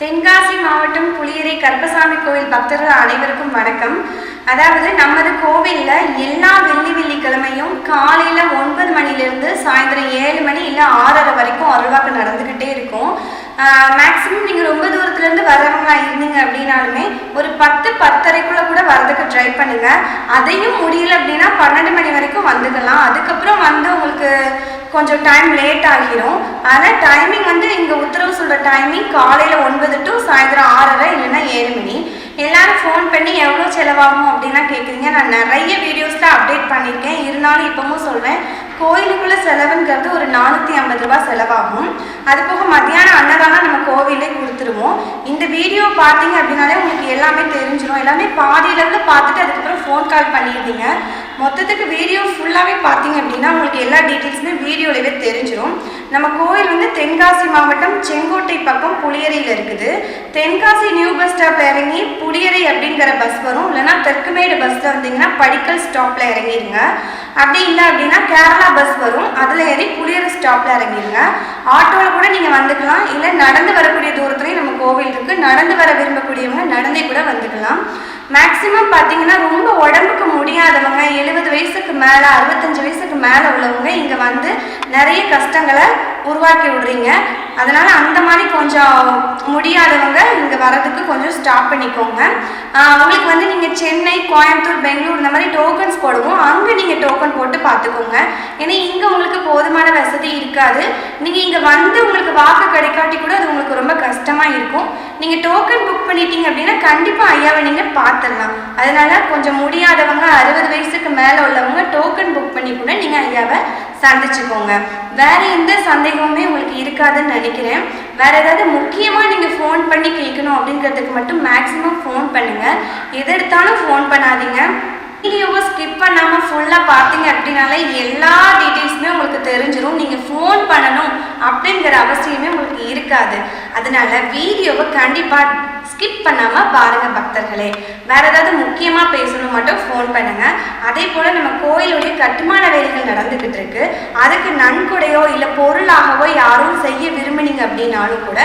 தென்காசி மாவட்டம் புளியரை கருப்பசாமி கோவில் பக்தர்கள் அனைவருக்கும் வணக்கம். அதாவது நமது கோவிலில் எல்லா வெள்ளி வெள்ளிக்கிழமையும் காலையில் ஒன்பது மணிலேருந்து சாயந்தரம் ஏழு மணி இல்லை ஆறரை வரைக்கும் அருள்வாக்கு நடந்துக்கிட்டே இருக்கும். மேக்ஸிமம் நீங்கள் ரொம்ப தூரத்துலேருந்து வர்றவங்களா இருந்தீங்க அப்படின்னாலுமே ஒரு பத்து பத்தரைக்குள்ளே கூட வரதுக்கு ட்ரை பண்ணுங்கள் அதையும் முடியல அப்படின்னா பன்னெண்டு மணி வரைக்கும் வந்துக்கலாம் அதுக்கப்புறம் வந்து உங்களுக்கு கொஞ்சம் டைம் லேட் ஆகிரும். ஆனால் டைமிங் வந்து இங்கே உத்தரவு சொல்கிற டைமிங் காலையில் ஒன்பது டு சாயந்தரம் ஆறரை இல்லைன்னா ஏழு மணி. எல்லாரும் ஃபோன் பண்ணி எவ்வளோ செலவாகும் அப்படின்னா கேட்குறீங்க. நான் நிறைய வீடியோஸில் அப்டேட் பண்ணியிருக்கேன். இருந்தாலும் இப்போவும் சொல்கிறேன் கோயிலுக்கு செலவுங்கிறது ஒரு நானூற்றி ஐம்பது ரூபாய் செலவாகும். அது போக மத்தியானம் அன்னதானம் நம்ம கோவிலே கொடுத்துருவோம். இந்த வீடியோ பார்த்தீங்க அப்படின்னாலே உங்களுக்கு எல்லாமே தெரிஞ்சிடும் எல்லாமே பாதி லெவலில் பார்த்துட்டு அதுக்கப்புறம் ஃபோன் கால் பண்ணியிருந்தீங்க மொத்தத்துக்கு வீடியோ ஃபுல்லாகவே பார்த்தீங்க அப்படின்னா உங்களுக்கு எல்லா டீட்டெயில்ஸுமே வீடியோலவே தெரிஞ்சிடும் நம்ம கோயில் வந்து தென்காசி மாவட்டம் செங்கோட்டை பக்கம் புளியரையில் இருக்குது. தென்காசி நியூ பஸ் ஸ்டாப் இறங்கி புளிய அப்படிங்கிற பஸ் வரும். இல்லைன்னா தெற்குமேடு பஸ்ஸில் வந்தீங்கன்னா படிக்கல் ஸ்டாப்பில் இறங்கிடுங்க அப்படி இல்லை அப்படின்னா கேரளா பஸ் வரும். அதில் ஏறி புளியரை ஸ்டாப்பில் இறங்கிடுங்க ஆட்டோவில் கூட நீங்கள் வந்துக்கலாம். இல்லை நடந்து வரக்கூடிய தூரத்துலேயும் நம்ம கோவில் இருக்குது நடந்து வர விரும்பக்கூடியவங்க நடந்தே கூட வந்துக்கலாம். மேக்ஸிமம் பார்த்தீங்கன்னா ரொம்ப உடம்புக்கு முடியாதவங்க எழுபது வயசுக்கு மேலே அறுபத்தஞ்சு வயசுக்கு மேலே உள்ளவங்க இங்கே வந்து நிறைய கஷ்டங்களை உருவாக்கி விடுறீங்க. அதனால் அந்த மாதிரி கொஞ்சம் முடியாதவங்க இங்கே வரதுக்கு கொஞ்சம் ஸ்டாப் பண்ணிக்கோங்க. உங்களுக்கு வந்து நீங்கள் சென்னை கோயம்புத்தூர் பெங்களூர் இந்த மாதிரி டோக்கன் போடுவோம். அங்கே நீங்கள் டோக்கன் போட்டு பார்த்துக்கோங்க. ஏன்னா இங்கே உங்களுக்கு போதுமான வசதி இருக்காது. நீங்கள் இங்கே வந்து உங்களுக்கு வாக்கு கிடைக்காட்டி கூட அது உங்களுக்கு ரொம்ப கஷ்டமாக இருக்கும். நீங்கள் டோக்கன் புக் பண்ணிட்டீங்க அப்படின்னா கண்டிப்பாக ஐயாவை நீங்கள் பார்த்துடலாம். அதனால் கொஞ்சம் முடியாதவங்க அறுபது வயசுக்கு மேலே உள்ளவங்க டோக்கன் புக் பண்ணி கூட நீங்கள் ஐயாவை சந்திச்சுக்கோங்க. வேற எந்த சந்தேகமுமே உங்களுக்கு இருக்காதுன்னு நினைக்கிறேன். வேற ஏதாவது முக்கியமாக நீங்கள் ஃபோன் பண்ணி கேட்கணும் அப்படிங்கிறதுக்கு மட்டும் மேக்ஸிமம் ஃபோன் பண்ணுங்கள் எது எடுத்தாலும் ஃபோன் பண்ணாதீங்க. வீடியோவை ஸ்கிப் பண்ணாமல் ஃபுல்லாக பார்த்தீங்க அப்படின்னாலே எல்லா டீட்டெயில்ஸுமே உங்களுக்கு தெரிஞ்சிடும் நீங்கள் ஃபோன் பண்ணணும் அப்படிங்கிற அவசியமே உங்களுக்கு இருக்காது. அதனால வீடியோவை கண்டிப்பாக ஸ்கிப் பண்ணாமல் பாருங்கள் பக்தர்களே. வேற ஏதாவது முக்கியமாக பேசணும் மட்டும் ஃபோன் பண்ணுங்கள் அதே போல் நம்ம கோயிலுடைய கட்டுமான வேலைகள் நடந்துக்கிட்டு இருக்கு. அதுக்கு நன்கொடையோ இல்லை பொருளாகவோ யாரும் செய்ய விரும்புனீங்க அப்படின்னாலும் கூட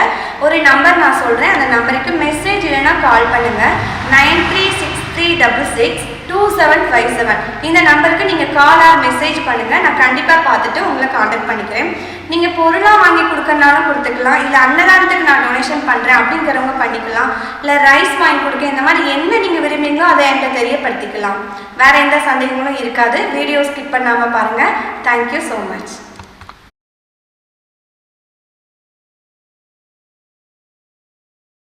ஒரு நம்பர் நான் சொல்கிறேன் அந்த நம்பருக்கு மெசேஜ் இல்லைன்னா கால் பண்ணுங்கள் nine three six three double six two seven five seven இந்த நம்பருக்கு நீங்கள் காலாக மெசேஜ் பண்ணுங்கள் நான் கண்டிப்பாக பார்த்துட்டு உங்களை காண்டாக்ட் பண்ணிக்கிறேன். நீங்கள் பொருளாக வாங்கி கொடுக்கறனாலும் கொடுத்துக்கலாம். இல்லை அன்னதானத்துக்கு நான் டொனேஷன் பண்ணுறேன் அப்படிங்கிறவங்க பண்ணிக்கலாம். இல்லை ரைஸ் வாங்கி கொடுக்க இந்த மாதிரி என்ன நீங்கள் விரும்புகிறீங்களோ அதை என்கிட்ட தெரியப்படுத்திக்கலாம். வேறு எந்த சந்தேகங்களும் இருக்காது. வீடியோ ஸ்கிப் பண்ணாமல் பாருங்கள் தேங்க்யூ ஸோ மச்